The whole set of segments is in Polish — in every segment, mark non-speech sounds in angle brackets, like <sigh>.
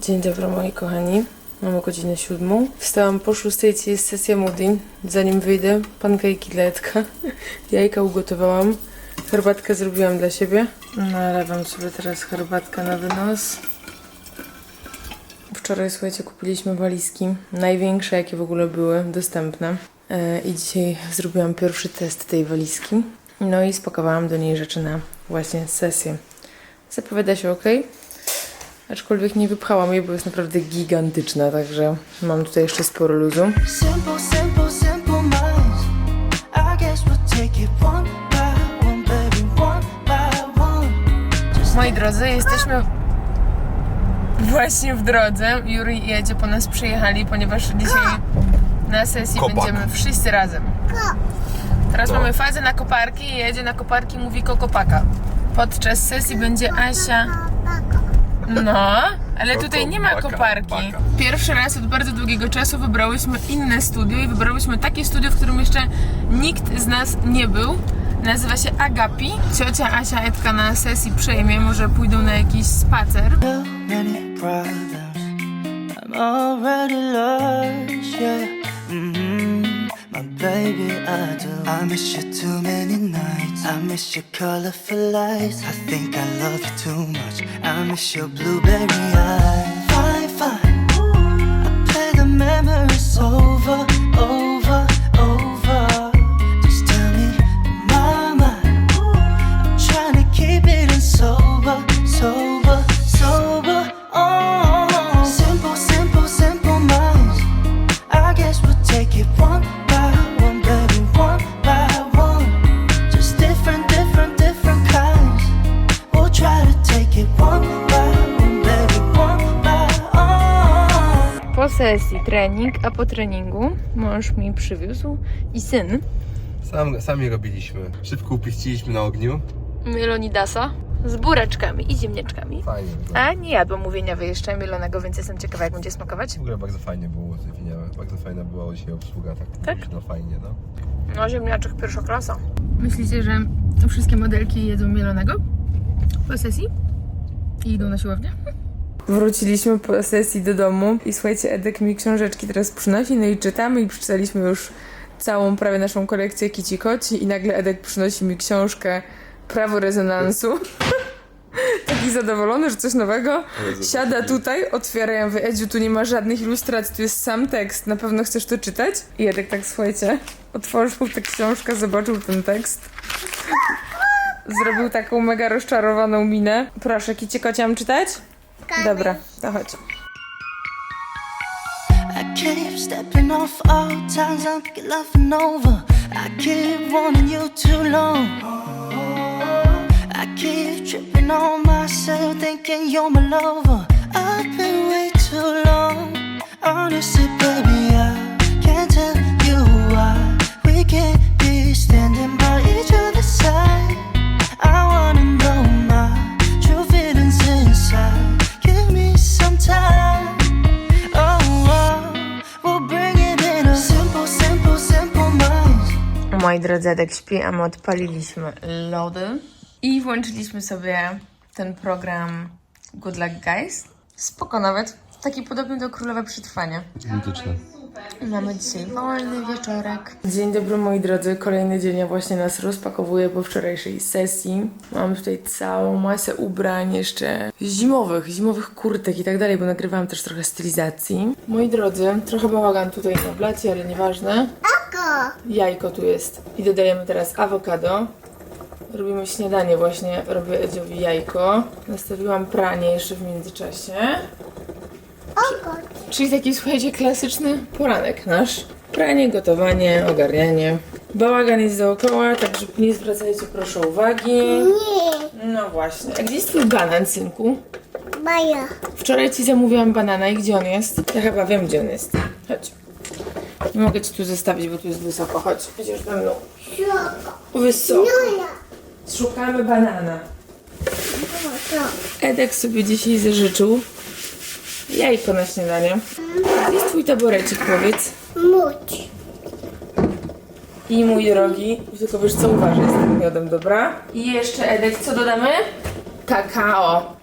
Dzień dobry moi kochani. Mamy godzinę siódmą. Wstałam po szóstej, jest sesja Moody. Zanim wyjdę, pankejki dla Edka. <laughs> Jajka ugotowałam. Herbatkę zrobiłam dla siebie. Nalewam sobie teraz herbatkę na wynos. Wczoraj, słuchajcie, kupiliśmy walizki. Największe, jakie w ogóle były dostępne. E, I dzisiaj zrobiłam pierwszy test tej walizki. No i spakowałam do niej rzeczy na właśnie sesję. Zapowiada się ok. Aczkolwiek nie wypchałam jej, bo jest naprawdę gigantyczna, także mam tutaj jeszcze sporo luzu. Moi drodzy, jesteśmy właśnie w drodze. Juri i Jedzie po nas przyjechali, ponieważ dzisiaj na sesji Kopak. będziemy wszyscy razem. Teraz To. mamy fazę na koparki i Jedzie na koparki mówi kokopaka. Podczas sesji będzie Asia. No, ale tutaj nie ma koparki. baka. Pierwszy raz od bardzo długiego czasu wybrałyśmy inne studio i wybrałyśmy takie studio, w którym jeszcze nikt z nas nie był. Nazywa się Agapi. Ciocia Asia Edka na sesji przejmie, może pójdą na jakiś spacer. too many problems. I'm already lost, yeah. hmm My baby, I do. I miss you too many nights. I miss your colorful lights. I think I love you too much. I miss your blueberry eyes. Fine, fine. I play the memories over, over, trening, a po treningu mąż mi przywiózł i syn Sam, sami robiliśmy. Szybko upieściliśmy na ogniu. Melonidasa z bureczkami i ziemniaczkami. Fajnie. A nie jadłam mówieniowy jeszcze mielonego, więc jestem ciekawa, jak będzie smakować. W ogóle bardzo fajnie było zdefiniowane. Bardzo fajna była dzisiaj obsługa. Tak? Tak? No fajnie, no. No, ziemniaczek pierwsza klasa. Myślicie, że wszystkie modelki jedzą mielonego po sesji? I idą na siłownię? Wróciliśmy po sesji do domu i słuchajcie, Edek mi książeczki teraz przynosi, no i czytamy i przeczytaliśmy już całą prawie naszą kolekcję Kici Koci i nagle Edek przynosi mi książkę Prawo rezonansu. <laughs> Taki zadowolony, że coś nowego. Siada tutaj, otwiera ja mówię, Edziu, tu nie ma żadnych ilustracji, tu jest sam tekst, na pewno chcesz to czytać? I Edek tak, słuchajcie, otworzył tę książkę, zobaczył ten tekst. Zrobił taką mega rozczarowaną minę. Proszę, Kici Kocia, mam czytać? Dobra, to chodź. I keep stepping off all times I'm laughing over. I keep wanting you too long. I keep tripping on myself, thinking you're my lover. I've been way too long. Honestly, baby, I can't tell you why we can't be standing Moi drodzy, Edek śpi, a my odpaliliśmy lody i włączyliśmy sobie ten program Good Luck Guys. Spoko nawet. Taki podobny do Królowe Przetrwania. Identyczne. Mamy dzisiaj wolny wieczorek. Dzień dobry moi drodzy, kolejny dzień ja właśnie nas rozpakowuję po wczorajszej sesji. Mam tutaj całą masę ubrań jeszcze zimowych, zimowych kurtek i tak dalej, bo nagrywałam też trochę stylizacji. Moi drodzy, trochę bałagan tutaj na blacie, ale nieważne. Jajko tu jest. I dodajemy teraz awokado. Robimy śniadanie właśnie, robię Edziowi jajko. Nastawiłam pranie jeszcze w międzyczasie. Czyli taki, słuchajcie, klasyczny poranek nasz. Pranie, gotowanie, ogarnianie. Bałagan jest dookoła, także nie zwracajcie proszę uwagi. Nie, No właśnie. A gdzie jest twój banan, synku? Maja. Wczoraj ci zamówiłam banana i gdzie on jest? Ja chyba wiem, gdzie on jest. Chodź. Nie mogę ci tu zostawić, bo tu jest wysoko. Chodź, idziesz ze mną. Wysoko. Szukamy banana. Edek sobie dzisiaj zażyczył jajko na śniadanie. Gdzie jest twój taborecik, powiedz? Móc. I mój drogi, tylko wiesz co, uważaj z tym miodem, dobra? I jeszcze Edek, co dodamy? Kakao.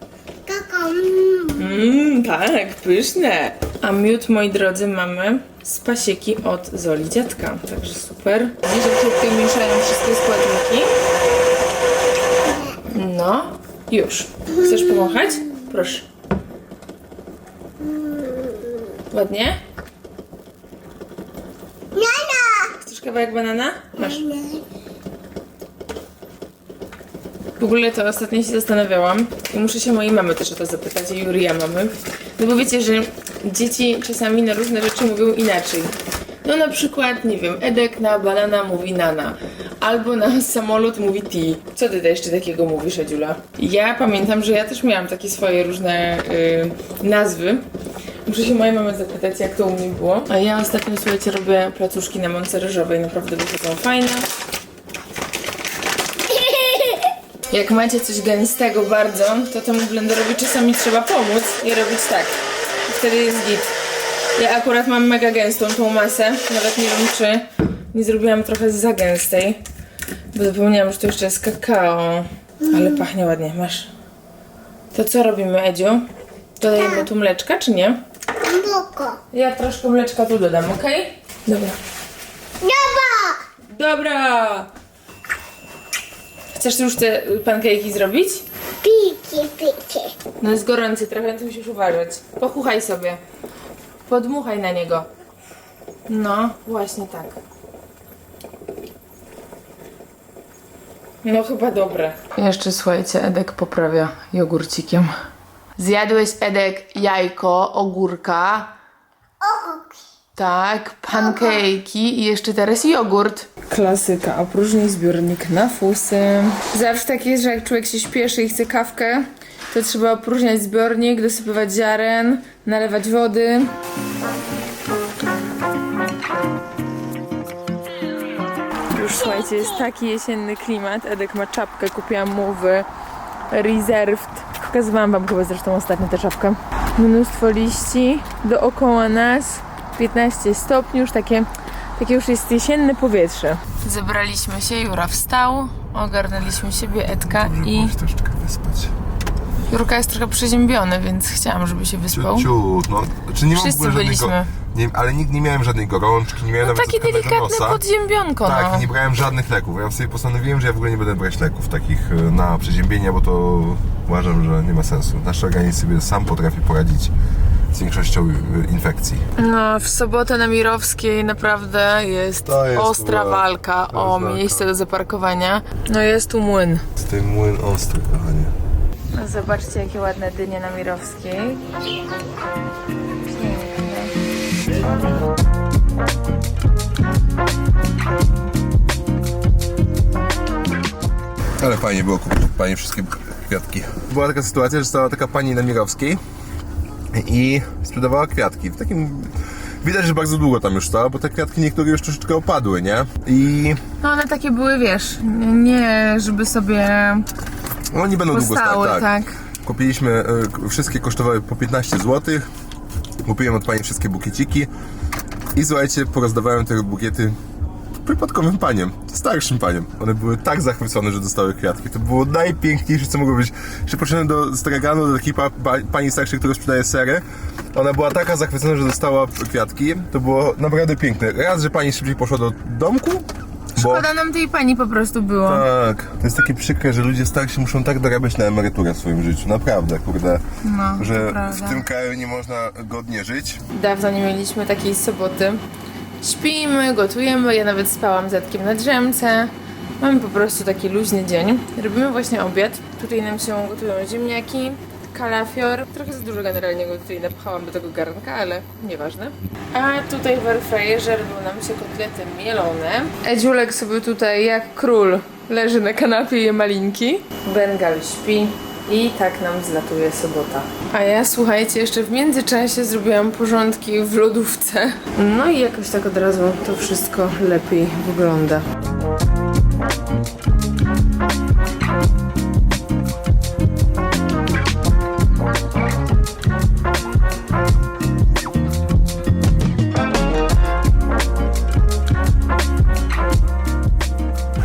Kakao. Mm. Mmm, tak, pyszne. A miód, moi drodzy, mamy z pasieki od Zoli Dziadka. Także super. Widzisz, jak tutaj mieszają wszystkie składniki? No, już. Chcesz powąchać? Proszę. Ładnie? Nana! Chcesz kawałek banana? Masz. W ogóle to ostatnio się zastanawiałam i muszę się mojej mamy też o to zapytać, i Juria mamy. No bo wiecie, że dzieci czasami na różne rzeczy mówią inaczej. No na przykład, nie wiem, Edek na banana mówi nana, albo na <laughs> samolot mówi ti. Co ty jeszcze takiego mówisz, Edziula? Ja pamiętam, że ja też miałam takie swoje różne y, nazwy. Muszę się mojej mamy zapytać, jak to u mnie było. A ja ostatnio, słuchajcie, robię placuszki na mące ryżowej, naprawdę wychodzą fajne. Jak macie coś gęstego bardzo, to temu blenderowi czasami trzeba pomóc i robić tak. Wtedy jest git. Ja akurat mam mega gęstą tą masę. Nawet nie wiem, czy nie zrobiłam trochę za gęstej. Bo zapomniałam, że to jeszcze jest kakao. Ale pachnie ładnie, masz. To co robimy, Edziu? Dodajemy tu mleczka, czy nie? Boko. Ja troszkę mleczka tu dodam, ok? Dobra. Nowa! Dobra! Chcesz już te pancake'i zrobić? Piki, piki. No jest gorący trochę, to musisz uważać. Pochuchaj sobie. Podmuchaj na niego. No, właśnie tak. No chyba dobre. Jeszcze słuchajcie, Edek poprawia jogurcikiem. Zjadłeś Edek jajko, ogórka, Oki. Tak, pancake'i i jeszcze teraz jogurt. Klasyka, a próżni zbiornik na fusy. Zawsze tak jest, że jak człowiek się śpieszy i chce kawkę, to trzeba opróżniać zbiornik, dosypywać ziaren, nalewać wody. Już słuchajcie, jest taki jesienny klimat. Edek ma czapkę, kupiłam mu w Reserved. Pokazywałam wam chyba zresztą ostatnio tę czapkę. Mnóstwo liści dookoła nas. 15 stopni, już takie, takie już jest jesienne powietrze. Zebraliśmy się, Jura wstał, ogarnęliśmy siebie, Edka i troszeczkę wyspać. Jurka jest trochę przeziębiony, więc chciałam, żeby się wyspał. Ciut, no. Znaczy nie Wszyscy żadnej byliśmy. Nie, ale nie, nie miałem żadnej gorączki, nie miałem No nawet takie delikatne nosa. podziębionko, Tak, no. nie brałem żadnych leków. Ja sobie postanowiłem, że ja w ogóle nie będę brać leków takich e, na przeziębienie, bo to uważam, że nie ma sensu. Nasz organizm sobie sam potrafi poradzić z większością infekcji. No, w sobotę na Mirowskiej naprawdę jest, jest ostra walka o jest walka. miejsce do zaparkowania. No jest tu młyn. Z tym młyn ostry, kochanie. No, zobaczcie, jakie ładne dynie na Mirowskiej. Ale fajnie było kupić pani wszystkie kwiatki. Była taka sytuacja, że stała taka pani na Mirowskiej i sprzedawała kwiatki. W takim... Widać, że bardzo długo tam już stała, bo te kwiatki niektóre już troszeczkę opadły, nie? I No one takie były, wiesz, nie żeby sobie oni będą długo postały, stać. tak. Kupiliśmy, e, wszystkie kosztowały po 15 zł. Kupiłem od pani wszystkie bukieciki i słuchajcie, porozdawałem te bukiety przypadkowym paniem, starszym paniem. One były tak zachwycone, że dostały kwiatki. To było najpiękniejsze, co mogło być. Jeszcze poszedłem do straganu, do takiej pa, pa, pani starszej, która sprzedaje sery. Ona była taka zachwycona, że dostała kwiatki. To było naprawdę piękne. Raz, że pani szybciej poszła do domku, bo... Szkoda nam tej pani po prostu było. Tak, to jest takie przykre, że ludzie starsi muszą tak dorabiać na emeryturę w swoim życiu. Naprawdę, kurde. No, że w tym kraju nie można godnie żyć. Dawno nie mieliśmy takiej soboty. Śpimy, gotujemy, ja nawet spałam zetkiem na drzemce. Mamy po prostu taki luźny dzień. Robimy właśnie obiad. Tutaj nam się gotują ziemniaki, kalafior. Trochę za dużo generalnie go tutaj napchałam do tego garnka, ale nieważne. A tutaj w airfryerze robią nam się kotlety mielone. Edziulek sobie tutaj jak król leży na kanapie i je malinki. Bengal śpi. I tak nam zlatuje sobota. A ja słuchajcie, jeszcze w międzyczasie zrobiłam porządki w lodówce. No i jakoś tak od razu to wszystko lepiej wygląda.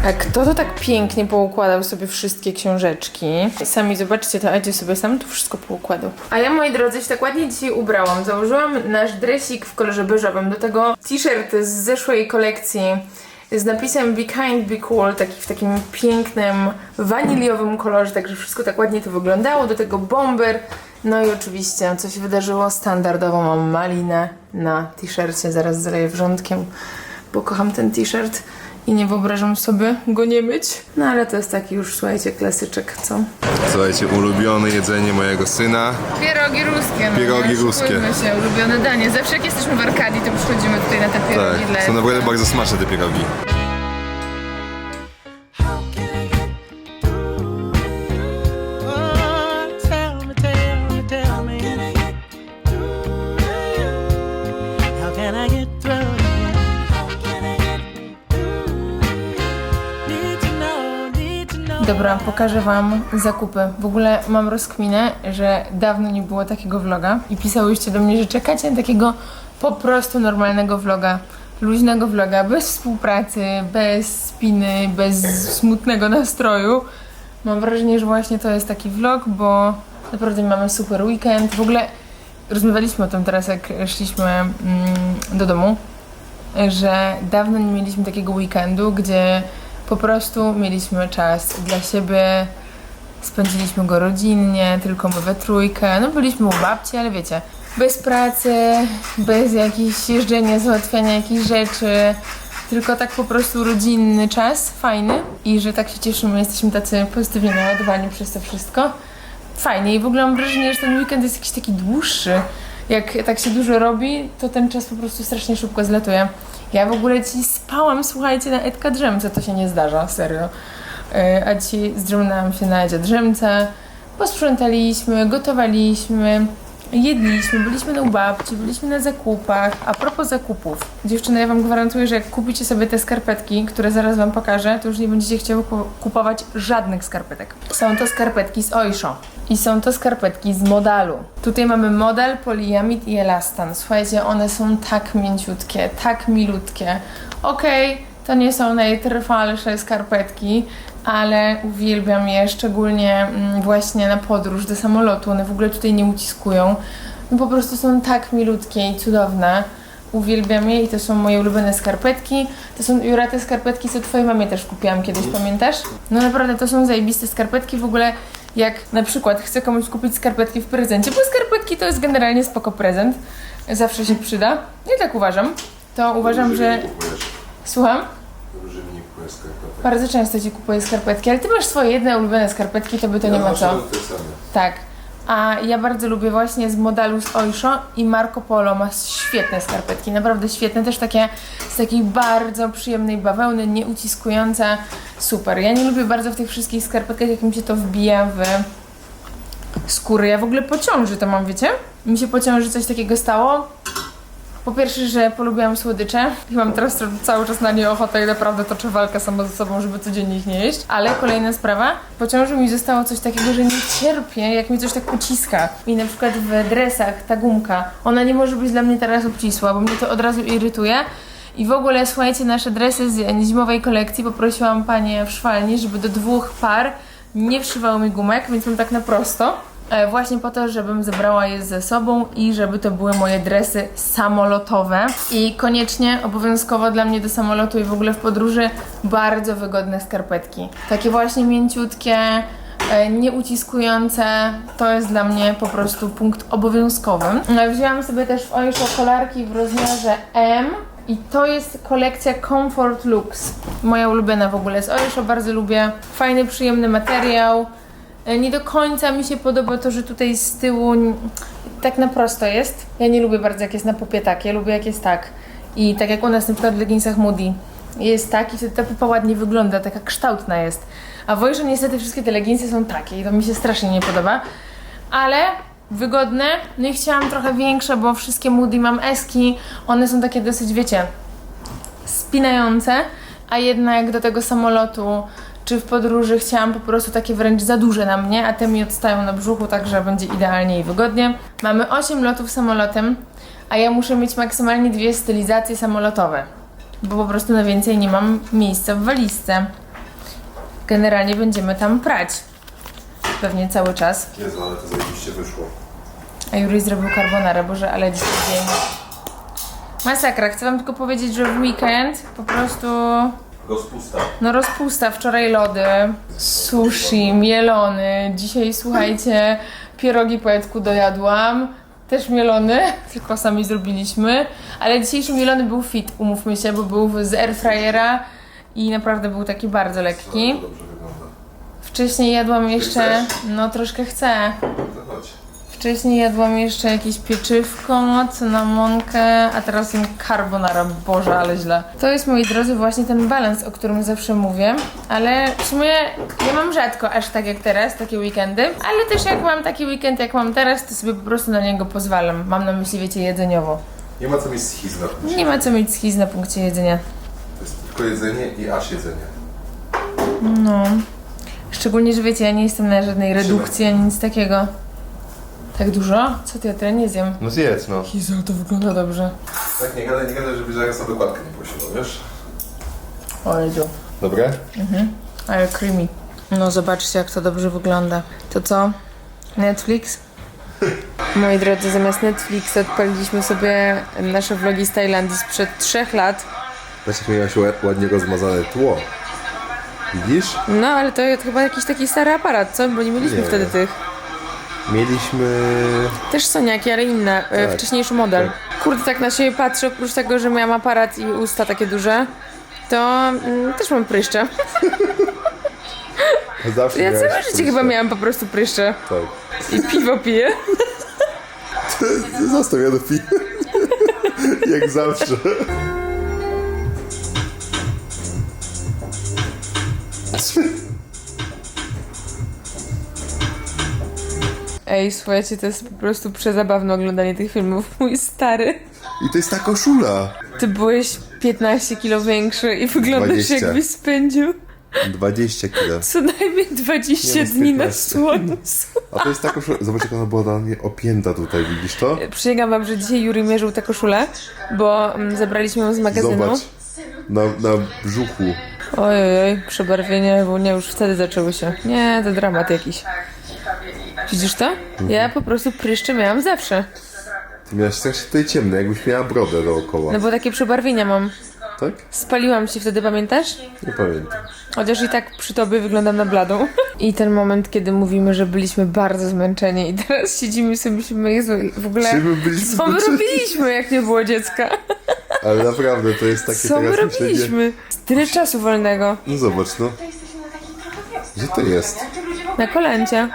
A Kto to tak pięknie poukładał sobie wszystkie książeczki? Sami zobaczcie, to Edzie sobie sam tu wszystko poukładał. A ja, moi drodzy, się tak ładnie dzisiaj ubrałam. Założyłam nasz dresik w kolorze beżowym, do tego t-shirt z zeszłej kolekcji z napisem Be Kind, Be Cool, taki w takim pięknym, waniliowym kolorze, także wszystko tak ładnie to wyglądało. Do tego bomber. No i oczywiście, co się wydarzyło? Standardowo mam malinę na t-shircie, zaraz zaleję wrzątkiem, bo kocham ten t-shirt i nie wyobrażam sobie go nie myć. No ale to jest taki już, słuchajcie, klasyczek, co? Słuchajcie, ulubione jedzenie mojego syna. Pierogi ruskie. No Pierogi ruskie. się, ulubione danie. Zawsze jak jesteśmy w Arkadii, to przychodzimy tutaj na te pierogi Tak, dla są naprawdę bardzo smaczne te pierogi. Pokażę wam zakupy. W ogóle mam rozkminę, że dawno nie było takiego vloga i pisałyście do mnie, że czekacie na takiego po prostu normalnego vloga. Luźnego vloga, bez współpracy, bez spiny, bez smutnego nastroju. Mam wrażenie, że właśnie to jest taki vlog, bo naprawdę mamy super weekend. W ogóle rozmawialiśmy o tym teraz, jak szliśmy mm, do domu, że dawno nie mieliśmy takiego weekendu, gdzie po prostu mieliśmy czas dla siebie, spędziliśmy go rodzinnie, tylko my we trójkę. No byliśmy u babci, ale wiecie, bez pracy, bez jakichś jeżdżenia, załatwiania jakichś rzeczy, tylko tak po prostu rodzinny czas, fajny i że tak się cieszymy, jesteśmy tacy pozytywnie naładowani przez to wszystko. Fajnie i w ogóle mam wrażenie, że ten weekend jest jakiś taki dłuższy. Jak tak się dużo robi, to ten czas po prostu strasznie szybko zlatuje. Ja w ogóle dziś spałam, słuchajcie, na Edka drzemce, to się nie zdarza, serio. Yy, A dzisiaj zdrzemnęłam się na Edzie drzemce, posprzątaliśmy, gotowaliśmy, jedliśmy, byliśmy u babci, byliśmy na zakupach. A propos zakupów, dziewczyny, ja wam gwarantuję, że jak kupicie sobie te skarpetki, które zaraz wam pokażę, to już nie będziecie chciały ku- kupować żadnych skarpetek. Są to skarpetki z Oysho. I są to skarpetki z modalu. Tutaj mamy model, poliamid i elastan. Słuchajcie, one są tak mięciutkie, tak milutkie. Okej, to nie są najtrwalsze skarpetki, ale uwielbiam je, szczególnie mm, właśnie na podróż do samolotu. One w ogóle tutaj nie uciskują. No po prostu są tak milutkie i cudowne. Uwielbiam je i to są moje ulubione skarpetki. To są, Jura, te skarpetki, co twojej mamie też kupiłam kiedyś, pamiętasz? No naprawdę, to są zajebiste skarpetki. W ogóle jak na przykład chcę komuś kupić skarpetki w prezencie, bo skarpetki to jest generalnie spoko prezent. Zawsze się przyda. Ja tak uważam. To uważam, że... Słucham? Bardzo często ci kupuję skarpetki, ale ty masz swoje jedne ulubione skarpetki, to by to nie ma co. Tak. A ja bardzo lubię właśnie z modelu z Oysho i Marco Polo ma świetne skarpetki, naprawdę świetne, też takie z takiej bardzo przyjemnej bawełny, nieuciskujące, super. Ja nie lubię bardzo w tych wszystkich skarpetkach, jak mi się to wbija w skóry. Ja w ogóle po ciąży to mam, wiecie? Mi się po ciąży coś takiego stało. Po pierwsze, że polubiłam słodycze i mam teraz cały czas na nie ochotę i naprawdę toczę walkę sama ze sobą, żeby codziennie ich nie jeść. Ale kolejna sprawa, po ciąży mi zostało coś takiego, że nie cierpię, jak mi coś tak uciska. I na przykład w dresach ta gumka, ona nie może być dla mnie teraz obcisła, bo mnie to od razu irytuje. I w ogóle, słuchajcie, nasze dresy z zimowej kolekcji poprosiłam panie w szwalni, żeby do dwóch par nie wszywały mi gumek, więc mam tak na prosto. E, Właśnie po to, żebym zebrała je ze sobą i żeby to były moje dresy samolotowe. I koniecznie, obowiązkowo dla mnie do samolotu i w ogóle w podróży bardzo wygodne skarpetki. Takie właśnie mięciutkie, e, nieuciskujące. To jest dla mnie po prostu punkt obowiązkowy. E, Wzięłam sobie też w Oysho kolarki w rozmiarze M. I to jest kolekcja Comfort Lux. Moja ulubiona w ogóle z Oysho, bardzo lubię. Fajny, przyjemny materiał. E, Nie do końca mi się podoba to, że tutaj z tyłu tak na prosto jest. Ja nie lubię bardzo jak jest na pupie tak, ja lubię jak jest tak. I tak jak u nas na przykład w leginsach Moody jest tak i wtedy ta pupa ładnie wygląda, taka kształtna jest. A w Oysho niestety wszystkie te leginsy są takie i to mi się strasznie nie podoba. Ale wygodne, no i chciałam trochę większe, bo wszystkie Moody mam eski, one są takie dosyć, wiecie, spinające, a jednak do tego samolotu czy w podróży chciałam po prostu takie wręcz za duże na mnie, a te mi odstają na brzuchu, także będzie idealnie i wygodnie. Mamy 8 lotów samolotem, a ja muszę mieć maksymalnie dwie stylizacje samolotowe, bo po prostu na więcej nie mam miejsca w walizce. generalnie będziemy tam prać. Pewnie cały czas. Jezu, ale to zajebiście wyszło. A Juri zrobił carbonara, boże, ale dzisiaj dzień. Masakra, chcę wam tylko powiedzieć, że w weekend po prostu Rozpusta. no rozpusta, wczoraj lody, sushi, mielony, dzisiaj słuchajcie, pierogi po jajku dojadłam, też mielony, <laughs> tylko sami zrobiliśmy, ale dzisiejszy mielony był fit, umówmy się, bo był z airfryera i naprawdę był taki bardzo lekki. Dobrze wygląda. Wcześniej jadłam jeszcze, no troszkę chcę. Wcześniej jadłam jeszcze jakieś pieczywko, cynamonkę, a teraz jem carbonara. Boże, ale źle. To jest, moi drodzy, właśnie ten balans, o którym zawsze mówię. Ale w sumie ja mam rzadko aż tak jak teraz, takie weekendy. Ale też jak mam taki weekend, jak mam teraz, to sobie po prostu na niego pozwalam. Mam na myśli, wiecie, jedzeniowo. Nie ma co mieć schizna. Nie ma co mieć schiz na punkcie jedzenia. To jest tylko jedzenie i aż jedzenie. No. Szczególnie, że wiecie, ja nie jestem na żadnej redukcji ani nic takiego. Tak dużo? Co ty, ja nie zjem. No zjedz, no. Jezu, to wygląda dobrze. Tak, nie gadaj, nie gadaj, żeby zaraz na dokładkę nie prosiła, wiesz? O Jezu. Dobre? Ale creamy. No zobaczcie jak to dobrze wygląda. To co? Netflix? <laughs> Moi drodzy, zamiast Netflixa odpaliliśmy sobie nasze vlogi z Tajlandii sprzed trzech lat. Miałaś ład- ładnie rozmazane tło. Widzisz? No ale to chyba jakiś taki stary aparat, co? Bo nie mieliśmy Nie. wtedy tych. Mieliśmy... Też Soniaki, ale inne, e, Tak. wcześniejszy model. Kurde, tak na siebie patrzę, oprócz tego, że miałam aparat i usta takie duże, to mm, też mam pryszcze. <laughs> Zawsze Ja całe życie pryszcze. chyba miałam po prostu pryszcze. Tak. I piwo piję. <laughs> Zostaw, ja dopiję. <laughs> Jak zawsze. Ej, słuchajcie, to jest po prostu przezabawne oglądanie tych filmów. <laughs> Mój stary, I to jest ta koszula. ty byłeś 15 kilo większy i wyglądasz 20. jakbyś spędził 20 kilo. co najmniej 20 Nie, no, dni na 15. słońcu. A to jest ta koszula. Zobacz, jak ona była na mnie opięta tutaj, widzisz to? Przysięgam wam, że dzisiaj Juri mierzył tę koszulę, bo mm, zabraliśmy ją z magazynu. Zobacz. Na, na brzuchu. Ojej, oj, przebarwienie, bo nie, już wtedy zaczęły się. Nie, to dramat jakiś. Widzisz to? Ja po prostu pryszcze miałam zawsze. Ty miałaś strasznie tutaj ciemne, jakbyś miała brodę dookoła. No bo takie przebarwienia mam. Tak? Spaliłam się wtedy, pamiętasz? Nie pamiętam. Chociaż i tak przy tobie wyglądam na bladą. I ten moment, kiedy mówimy, że byliśmy bardzo zmęczeni i teraz siedzimy i sobie myślimy, Jezu, w ogóle Czy my byliśmy co my zmęczeni? robiliśmy, jak nie było dziecka? Ale naprawdę, to jest takie Co my teraz myślenie... robiliśmy? Tyle czasu wolnego. No zobacz, no. Gdzie to jest? Na kolencie.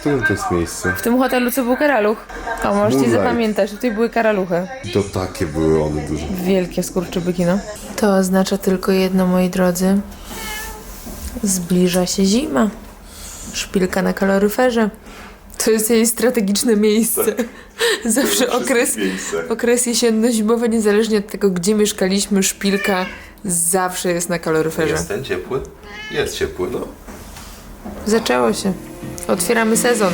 W którym to jest miejsce? W tym hotelu, co był karaluch. O, możecie Moonlight. zapamiętać, tutaj były karaluchy. To takie były one duże. Wielkie skurczybyki, no. To oznacza tylko jedno, moi drodzy. Zbliża się zima. Szpilka na kaloryferze. To jest jej strategiczne miejsce. <laughs> Zawsze okres, miejsce. okres jesienno-zimowy, niezależnie od tego, gdzie mieszkaliśmy, szpilka zawsze jest na kaloryferze. ten ciepły? Jest ciepły, no. Zaczęło się otwieramy sezon.